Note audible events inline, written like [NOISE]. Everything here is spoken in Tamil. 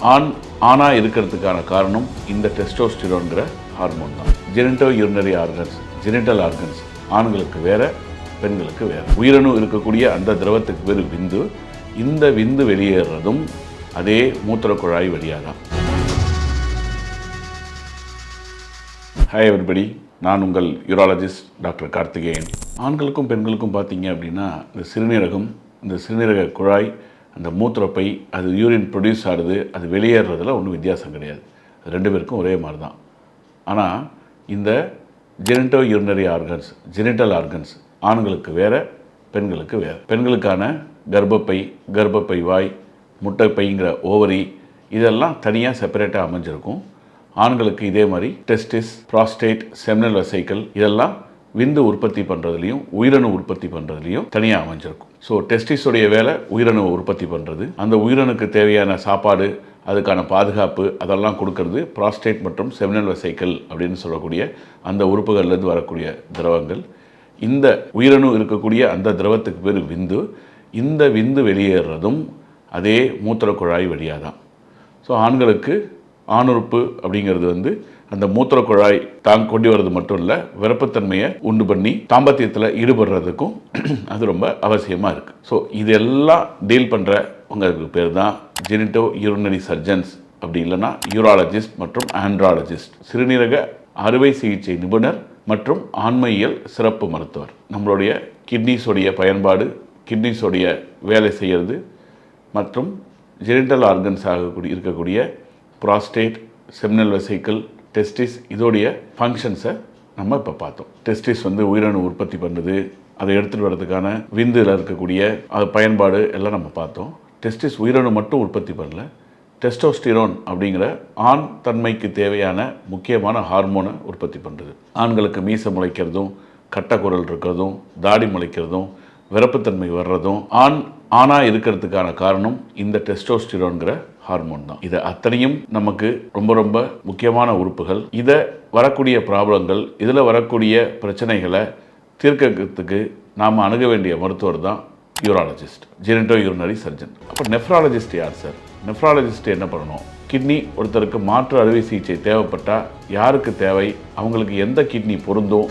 ஆண் ஆணாக இருக்கிறதுக்கான காரணம் இந்த டெஸ்டோஸ்டிரோன்கிற ஹார்மோன் தான். Genito urinary organs genital organs ஆண்களுக்கு வேற பெண்களுக்கு வேற. உயிரணு இருக்கக்கூடிய அந்த திரவத்துக்கு பேர் விந்து இந்த விந்து வெளியேறதும் அதே மூத்திர குழாய் வழியாக தான். ஹாய் எவ்ரிபடி நான் உங்கள் யூராலஜிஸ்ட் டாக்டர் கார்த்திகேயன். ஆண்களுக்கும் பெண்களுக்கும் பார்த்தீங்க அப்படின்னா இந்த சிறுநீரகம் இந்த சிறுநீரக குழாய் அந்த மூத்திரப்பை அது யூரின் ப்ரொடியூஸ் ஆகுது அது வெளியேறுறதில் ஒன்றும் வித்தியாசம் கிடையாது. அது ரெண்டு பேருக்கும் ஒரே மாதிரி தான். ஆனால் இந்த genito urinary organs genital organs ஆண்களுக்கு வேற பெண்களுக்கு வேறு. பெண்களுக்கான கர்ப்பப்பை கர்ப்பப்பை வாய் முட்டைப்பைங்கிற ஓவரி இதெல்லாம் தனியாக செப்பரேட்டாக அமைஞ்சிருக்கும். ஆண்களுக்கு இதே மாதிரி டெஸ்டிஸ் ப்ராஸ்டேட் செமினல் வெசைக்கிள் இதெல்லாம் விந்து உற்பத்தி பண்ணுறதுலையும் உயிரணு உற்பத்தி பண்ணுறதுலையும் தனியாக அமைஞ்சிருக்கும். ஸோ டெஸ்டிஸுடைய வேலை உயிரணு உற்பத்தி பண்ணுறது அந்த உயிரணுக்கு தேவையான சாப்பாடு அதுக்கான பாதுகாப்பு அதெல்லாம் கொடுக்கறது ப்ராஸ்டேட் மற்றும் செமினல் வெசைக்கிள் அப்படின்னு சொல்லக்கூடிய அந்த உறுப்புகள்லேருந்து வரக்கூடிய திரவங்கள். இந்த உயிரணு இருக்கக்கூடிய அந்த திரவத்துக்கு பேர் விந்து. இந்த விந்து வெளியேறதும் அதே மூத்திர குழாய் வழியாக தான் ஸோ ஆண்களுக்கு ஆணுறுப்பு அப்படிங்கிறது வந்து அந்த மூத்திர குழாய் தாங்க கொண்டு வர்றது மட்டும் இல்லை விருப்பத்தன்மையை உண்டு பண்ணி தாம்பத்தியத்தில் ஈடுபடுறதுக்கும் [CLEARS THROAT] அது ரொம்ப அவசியமாக இருக்குது ஸோ இதெல்லாம் டீல் பண்ணுற உங்களுக்கு பேர் தான் ஜெனிட்டோ யூரினரி சர்ஜன்ஸ் அப்படி இல்லைன்னா யூராலஜிஸ்ட் மற்றும் ஆண்ட்ராலஜிஸ்ட் சிறுநீரக அறுவை சிகிச்சை நிபுணர் மற்றும் ஆண்மையியல் சிறப்பு மருத்துவர். நம்மளுடைய கிட்னிஸோடைய பயன்பாடு கிட்னிஸோடைய வேலை செய்கிறது மற்றும் ஜெனிட்டல் ஆர்கன்ஸ் ஆகக்கூடிய இருக்கக்கூடிய ப்ராஸ்டேட் செமினல் வெசைக்கிள் டெஸ்டிஸ் இதோடைய ஃபங்க்ஷன்ஸை நம்ம இப்போ பார்த்தோம். டெஸ்டிஸ் வந்து உயிரணு உற்பத்தி பண்ணுது. அதை எடுத்துகிட்டு வர்றதுக்கான விந்தில் இருக்கக்கூடிய அது பயன்பாடு எல்லாம் நம்ம பார்த்தோம். டெஸ்டிஸ் உயிரணு மட்டும் உற்பத்தி பண்ணல. டெஸ்டோஸ்டிரோன் அப்படிங்கிற ஆண் தன்மைக்கு தேவையான முக்கியமான ஹார்மோனை உற்பத்தி பண்ணுறது ஆண்களுக்கு மீசை முளைக்கிறதும் கட்டக்குரல் இருக்கிறதும் தாடி முளைக்கிறதும் விரப்புத்தன்மை வர்றதும் ஆண் ஆணாக இருக்கிறதுக்கான காரணம் இந்த டெஸ்டோஸ்டிரோன்கிற ஹார்மோன் தான். இது அத்தனையும் நமக்கு ரொம்ப ரொம்ப முக்கியமான உறுப்புகள். இதை வரக்கூடிய ப்ராப்ளங்கள் இதில் வரக்கூடிய பிரச்சனைகளை தீர்க்கறதுக்கு நாம் அணுக வேண்டிய மருத்துவர் தான் யூராலஜிஸ்ட் ஜெனிட்டோ யூரினரி சர்ஜன் அப்போ நெஃப்ராலஜிஸ்ட் யார் சார் நெஃப்ராலஜிஸ்ட் என்ன பண்ணணும்? கிட்னி ஒருத்தருக்கு மாற்று அறுவை சிகிச்சை தேவைப்பட்டால் யாருக்கு தேவை? அவங்களுக்கு எந்த கிட்னி பொருந்தும்?